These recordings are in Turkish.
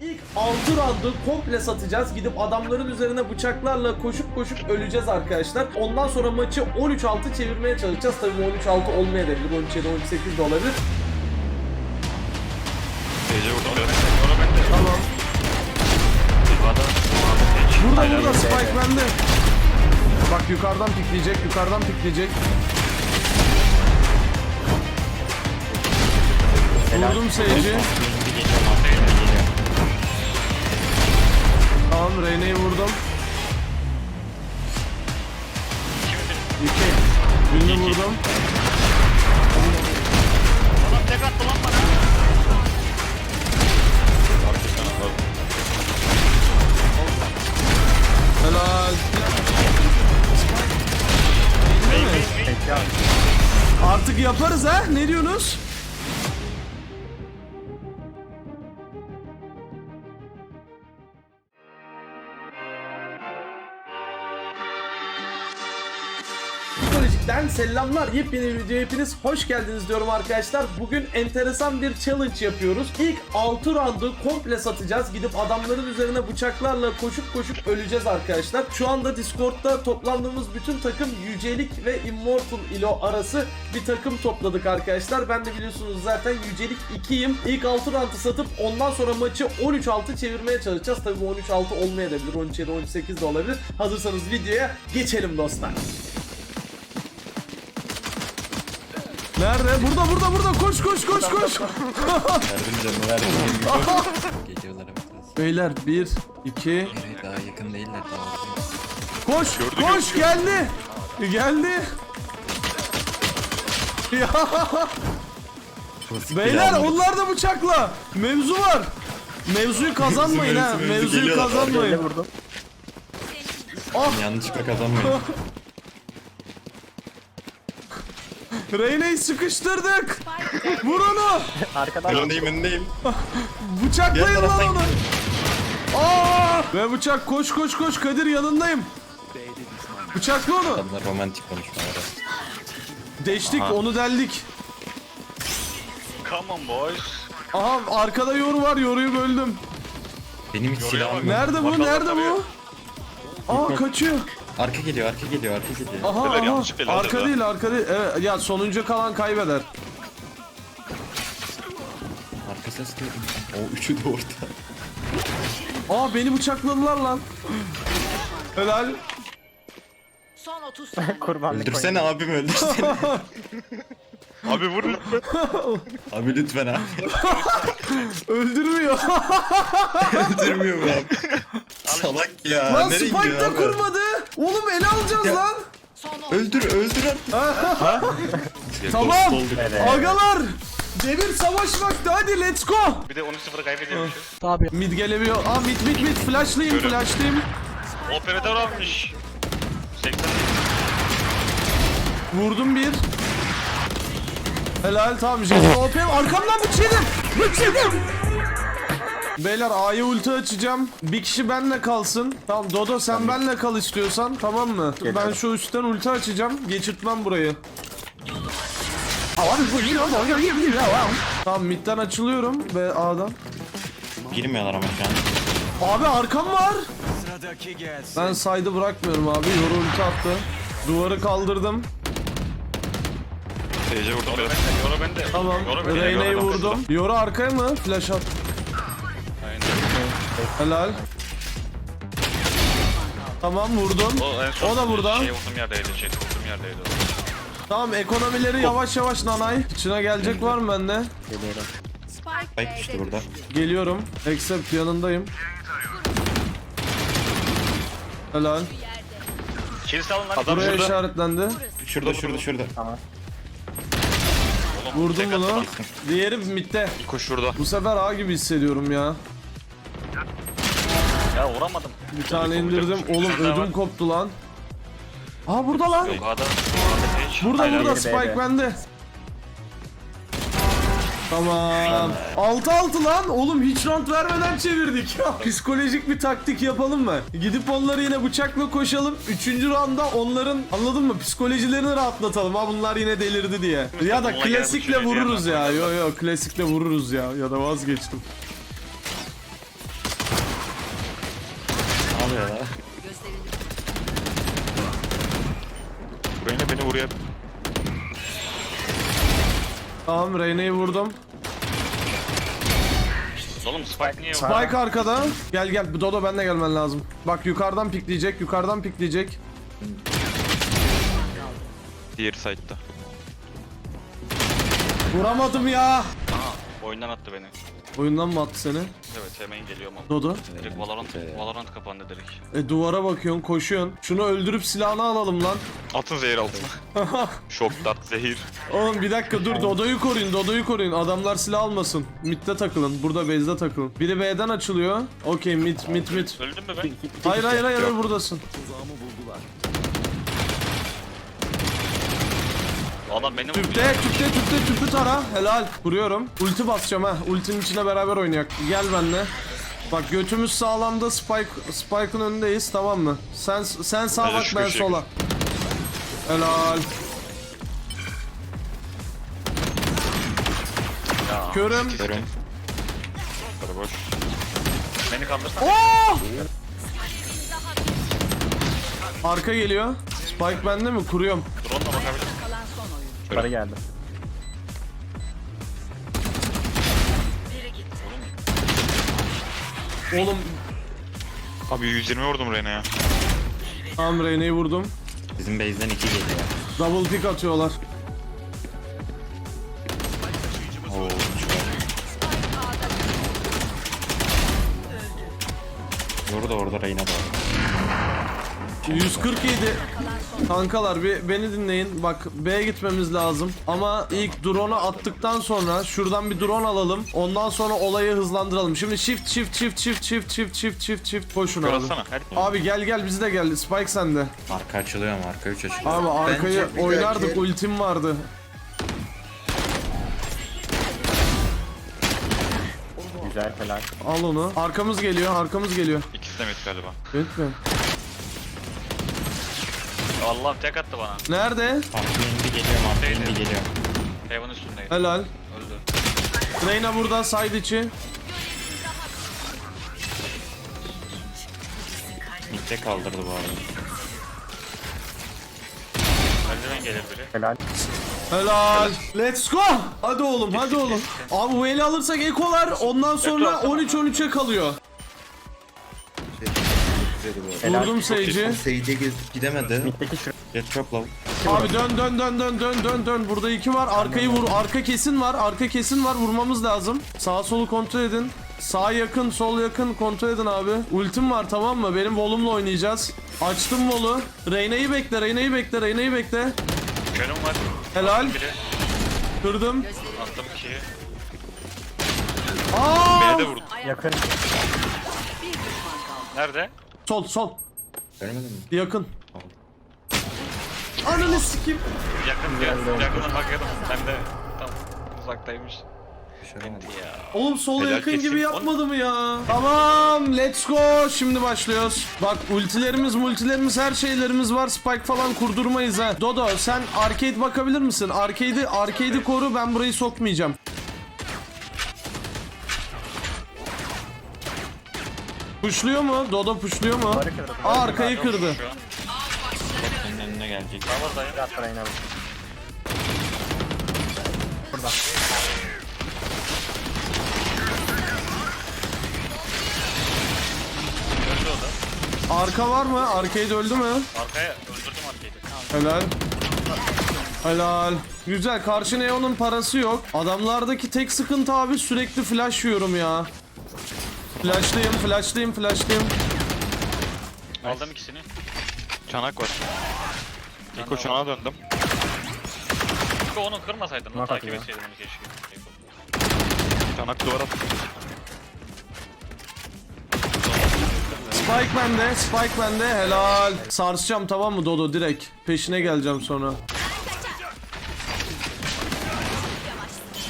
İlk 6 roundu komple satacağız. Gidip adamların üzerine bıçaklarla koşup koşup öleceğiz arkadaşlar. Ondan sonra maçı 13-6 çevirmeye çalışacağız. Tabii bu 13-6 olmayabilir. 13-7, 13-8 de olabilir. Gece vurdum. Tamam. Burada burada spike bende. Bak yukarıdan pikleyecek, yukarıdan pikleyecek. Vurdum Sage'i. Reyna'yı vurdum. İki. Birini vurdum. Adam tek attı lan bana. Arkasına bak. Helal. Artık yaparız ha? Ne diyorsunuz? Selamlar. Yepyeni bir videoya hepiniz hoş geldiniz diyorum arkadaşlar. Bugün enteresan bir challenge yapıyoruz. İlk 6 roundu komple satacağız. Gidip adamların üzerine bıçaklarla koşup koşup öleceğiz arkadaşlar. Şu anda Discord'da toplandığımız bütün takım Yücelik ve Immortal ilo arası bir takım topladık arkadaşlar. Ben de biliyorsunuz zaten Yücelik 2'yim. İlk 6 roundu satıp ondan sonra maçı 13-6 çevirmeye çalışacağız. Tabii bu 13-6 olmayabilir. 13-7, 18 de olabilir. Hazırsanız videoya geçelim dostlar. Nerede? Burada burada burada koş koş koş koş. Verdim canını verdim. Geliyorlar evet. Beyler 1 2 Hayır, daha yakın değiller daha. koş koş geldi. Geldi. Ya Klasik beyler bir onlar da bıçakla. Mevzu var. Mevzuyu kazanmayın ha. Mevzu, mevzu Mevzuyu geliyorlar. kazanmayın. Ah Yanlışlıkla kazanmayın. Reyna'yı sıkıştırdık. Vur onu. önündeyim önündeyim. Bıçaklayın Diğer lan taraftan- onu. Aa! Ve bıçak koş koş koş Kadir yanındayım. Bıçakla onu. Adamlar romantik konuşmalar. Deştik onu deldik. Come on boys. Aha arkada yoru var yoruyu böldüm. Benim hiç silahım yok. Nerede bu Bakalım nerede bu? Aa kaçıyor. Arka geliyor arka geliyor arka geliyor. Aha Beyler, aha. yanlış Arka dedi. değil arka değil. Evet, ya sonuncu kalan kaybeder. Arka ses duydum. O üçü de orada. Aa beni bıçakladılar lan. Helal. Son 30 saniye. Öldürsene abim öldürsene. Abi vur lütfen. abi lütfen abi. Öldürmüyor. Öldürmüyor bu abi. Salak ya. lan Nereye Spike gidiyor da abi? kurmadı. Oğlum ele alacağız lan. Son 10 Öldür öldür artık. Tamam. Dost olduk. Agalar. Devir savaş vakti hadi let's go. Bir de 13-0 kaybediyormuşuz. Mid gelebiliyor. Aa mid mid mid flashlayayım Görün. flashlayayım. Operatör almış. 80. Vurdum bir. Helal tamam Jet'in OP arkamdan bıçadım. Bıçadım. Beyler A'ya ulti açacağım. Bir kişi benle kalsın. Tamam Dodo sen benle kal istiyorsan tamam mı? Ben şu üstten ulti açacağım. Geçirtmem burayı. Tamam midden açılıyorum ve A'dan. Girmiyorlar ama şu an. Abi arkam var. Ben side'ı bırakmıyorum abi. Yoru ulti attı. Duvarı kaldırdım. Vurdum. Yoru bende. Tamam. Reyna'yı vurdum. Yoru arkaya mı? Flash at. Helal. Tamam vurdum. O, en son O da burada. Şey vurdum yerdeydi. Şey vurdum yerdeydi. Tamam ekonomileri yavaş yavaş nanay. İçine gelecek var mı bende? Spike Bak işte burada. Geliyorum. Except yanındayım. Helal. Kilise alın lan. Adam Buraya şurada. işaretlendi. Şurada şurada şurada. Vurdum Tek attı bunu. Diğeri midde. Koş şurada. Bu sefer A gibi hissediyorum ya. Ya vuramadım. Bir tane indirdim. Oğlum ödüm koptu lan. Aa burada lan. Yok adam. Burada Aynen. burada Spike bende. Tamam. 6-6 lan. Oğlum hiç round vermeden çevirdik. Psikolojik bir taktik yapalım mı? Gidip onları yine bıçakla koşalım. Üçüncü roundda onların anladın mı? Psikolojilerini rahatlatalım. Ha bunlar yine delirdi diye. Ya da klasikle vururuz ya. Yo yo klasikle vururuz ya. Ya da vazgeçtim. Gösterildi. Reyna beni vuruyor. Tamam Reyna'yı vurdum. Oğlum Spike niye? Spike arkada. Gel gel bu Dodo benle gelmen lazım. Bak yukarıdan pikleyecek yukarıdan pikleyecek. Diğer site'da. Vuramadım ya. Oyundan attı beni. Oyundan mı attı seni? Evet hemen geliyorum ama. Dodo. Direkt Valorant, Valorant kapandı direkt. E duvara bakıyorsun koşuyorsun. Şunu öldürüp silahını alalım lan. Atın zehir altına. Şok dart zehir. Oğlum bir dakika dur Dodo'yu koruyun Dodo'yu koruyun. Adamlar silah almasın. Mid'de takılın. Burada base'de takılın. Biri B'den açılıyor. Okey mid mid mid. Öldün mü ben? Hayır hayır hayır buradasın. Adam beni. Tüpte tüpte tüpte tüpü tara. Helal. Vuruyorum. Ulti basacağım ha. Ultinin içine beraber oynayak. Gel benimle. Bak götümüz sağlamda Spike Spike'ın önündeyiz tamam mı? Sen sen sağa bak şu ben köşeye sola. Helal. Ya. Körüm. Yukarı boş. Beni kaldırsana. Oh! Arka geliyor. Spike bende mi? Kuruyorum. Drone'la bakabilir Yukarı geldi. Biri gitti. Oğlum Abi 120 vurdum Reyna'ya. tamam Reyna'yı vurdum. Bizim base'den iki geliyor. Double pick atıyorlar. Oo, Doğru da orada Reyna da var. 147 Kankalar bir beni dinleyin. Bak B'ye gitmemiz lazım. Ama ilk drone'u attıktan sonra şuradan bir drone alalım. Ondan sonra olayı hızlandıralım. Şimdi shift shift shift shift shift shift shift shift shift koşun abi. Abi gel gel bizi de gel. Spike sende. Arka açılıyor ama arka 3 açılıyor. Abi arkayı bir oynardık. dahaki- Ultim vardı. Güzel helal. Al onu. Arkamız geliyor. Arkamız geliyor. İkisi de mid galiba. Lütfen. Allah'ım tek attı bana. Nerede? Arka indi geliyor arka indi geliyor. Heaven üstündeydi. Helal. Öldü. Reyna burada side içi. Mid'de kaldırdı bu arada. Gelir biri. Helal. Helal. Let's go. Hadi oğlum hadi oğlum. Abi bu eli alırsak ekolar ondan sonra alsana. 13-13'e kalıyor. Güzeli bu arada. Vurdum Sage'i. Sage'e Gidemedi. Mitteki şu. Jet çok low. Abi dön dön dön dön dön dön dön. Burada iki var. Arkayı vur. Arka kesin var. Arka kesin var. Vurmamız lazım. Sağ solu kontrol edin. Sağ yakın, sol yakın kontrol edin abi. Ultim var tamam mı? Benim volumla oynayacağız. Açtım volu. Reyna'yı bekle, Reyna'yı bekle, Reyna'yı bekle. Körüm var. Helal. Biri. Kırdım. Attım ikiyi. Aa! B'de vurdu. Yakın. Nerede? Sol, sol. Görmedin mi? Yakın. Ananı sikeyim. Yakın yakın. Yakına bakıyordum. Ben de tam uzaktaymış. Bir şey olmadı. Ya. Oğlum sola Helal yakın kesin. gibi yapmadı mı ya? Tamam, let's go. Şimdi başlıyoruz. Bak ultilerimiz, multilerimiz, her şeylerimiz var. Spike falan kurdurmayız ha. Dodo sen arcade bakabilir misin? Arcade'i arcade'i koru ben burayı sokmayacağım. Puşluyor mu? Dodo puşluyor mu? Aa arkayı kırdı. Senin önüne gelecek. Burada. Öldü o da. Arka var mı? Arcade öldü mü? Arkaya öldürdüm arkayı. Helal. Helal. Güzel. Karşı Neon'un parası yok. Adamlardaki tek sıkıntı abi sürekli flash yiyorum ya. Flashlıyım, flashlıyım, flashlıyım. Aldım ikisini. Çanak var. Eko çanağa döndüm. Eko onu kırmasaydın, onu Bak takip atıyor. etseydin onu keşke. Çanak duvara Spike bende, Spike bende. Helal. Sarsacağım tamam mı Dodo direkt. Peşine geleceğim sonra.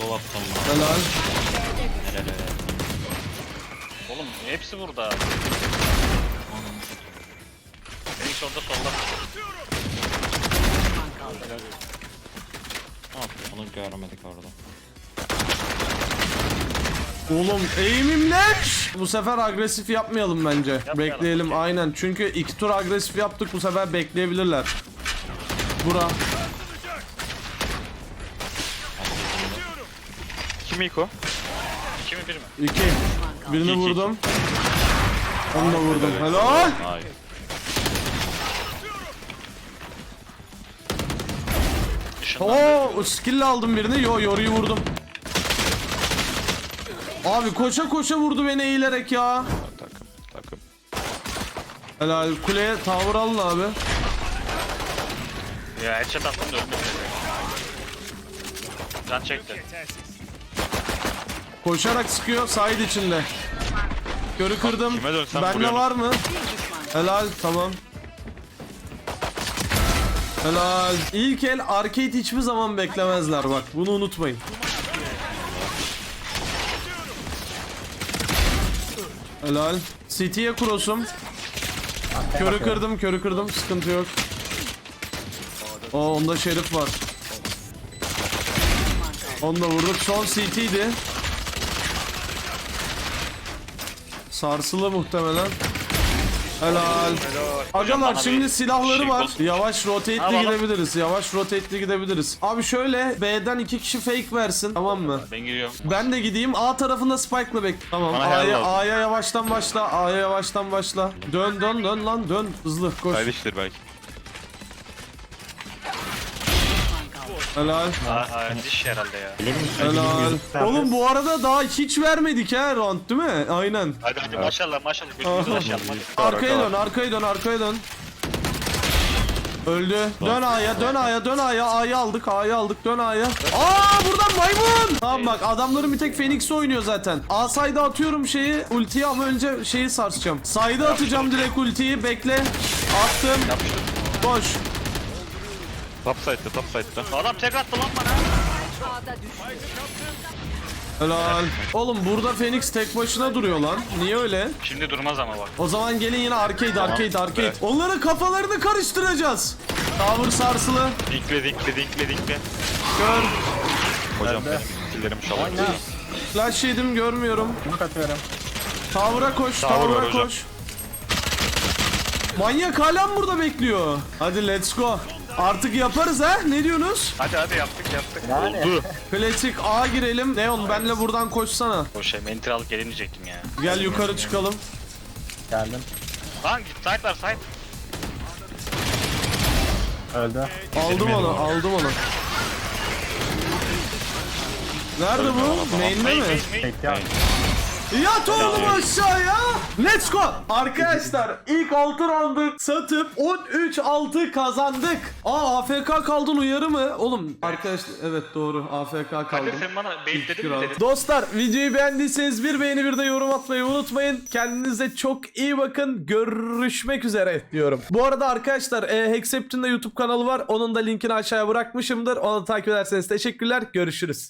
Low attım lan. Helal. Helal helal. Oğlum hepsi burada. Orada solda. Ne yapıyor? Onu görmedik orada. Oğlum eğimim ne? Bu sefer agresif yapmayalım bence. Bekleyelim aynen. Çünkü iki tur agresif yaptık bu sefer bekleyebilirler. Bura. Kim ilk o? İki mi bir mi? iki. Birini vurdum. Onu da vurdum. Helal. Dışından. Oo, skill aldım birini. Yo, yoruyu vurdum. Abi koşa koşa vurdu beni eğilerek ya. Takım takım. Helal kuleye tavır alın abi. Ya headshot attım da. Can çekti. Koşarak sıkıyor side içinde. Körü kırdım. kime dönsem Bende vuruyorum. var mı? Helal tamam. Helal. İlk el arcade hiçbir zaman beklemezler bak. Bunu unutmayın. Helal. City'ye cross'um. Körü kırdım, körü kırdım. Sıkıntı yok. Oo onda şerif var. Onu da vurduk. Son CT'ydi. Sarsılı muhtemelen. Helal. Agalar şimdi silahları var. Yavaş rotate'li gidebiliriz. Yavaş rotate'li gidebiliriz. Abi şöyle B'den iki kişi fake versin. Tamam mı? Ben giriyorum. Ben de gideyim. A tarafında Spike'la bek. Tamam. A'ya. A'ya yavaştan başla. A'ya yavaştan başla. Dön dön dön lan dön. Hızlı koş. Kaydıştır belki. Helal. Aa, aa diş herhalde ya. Helal. Oğlum bu arada daha hiç vermedik ha round değil mi? Aynen. Hadi hadi maşallah maşallah. Gözümüzü hadi. Arkaya dön, arkaya dön, arkaya dön. Öldü. Dön A'ya, dön A'ya, dön A'ya. A'yı aldık, A'yı aldık. Dön A'ya. Aa buradan maymun. Tamam bak adamların bir tek Phoenix oynuyor zaten. A side'a atıyorum şeyi, ultiyi ama önce şeyi sarsacağım. Side'a atacağım direkt ultiyi. Bekle. Attım. Boş. Top side'da top side'da. Adam tek attı lan bana. Helal. Oğlum burada Phoenix tek başına duruyor lan. Niye öyle? Şimdi durmaz ama bak. O zaman gelin yine arcade, arcade, arcade. Evet. Onların kafalarını karıştıracağız. Tower sarsılı. Dinkle dinkle dinkle dinkle. Gör. Hocam benim skillerim şalak. Flash yedim görmüyorum. Yumruk atıyorum. Tower'a koş, Tower var Tower'a hocam. koş. Manyak hala mı burada bekliyor? Hadi let's go. Artık yaparız ha? Ne diyorsunuz? Hadi hadi yaptık yaptık. Yani. Oldu. Klasik A girelim. Neon benle buradan koşsana. O şey mentir alıp gelin diyecektim ya. Gel yukarı çıkalım. Geldim. Lan git side var side. Öldü. Aldım onu, aldım onu. Nerede bu? Main'de Main, mi? main, main. Yat oğlum aşağıya. Let's go. Arkadaşlar ilk 6 roundu satıp 13-6 kazandık. Aa AFK kaldın uyarı mı? Oğlum arkadaşlar evet doğru AFK kaldım. Hadi sen bana baitledin mi dedin? Dostlar videoyu beğendiyseniz bir beğeni bir de yorum atmayı unutmayın. Kendinize çok iyi bakın. Görüşmek üzere diyorum. Bu arada arkadaşlar e, Hexception'da YouTube kanalı var. Onun da linkini aşağıya bırakmışımdır. Onu da takip ederseniz teşekkürler. Görüşürüz.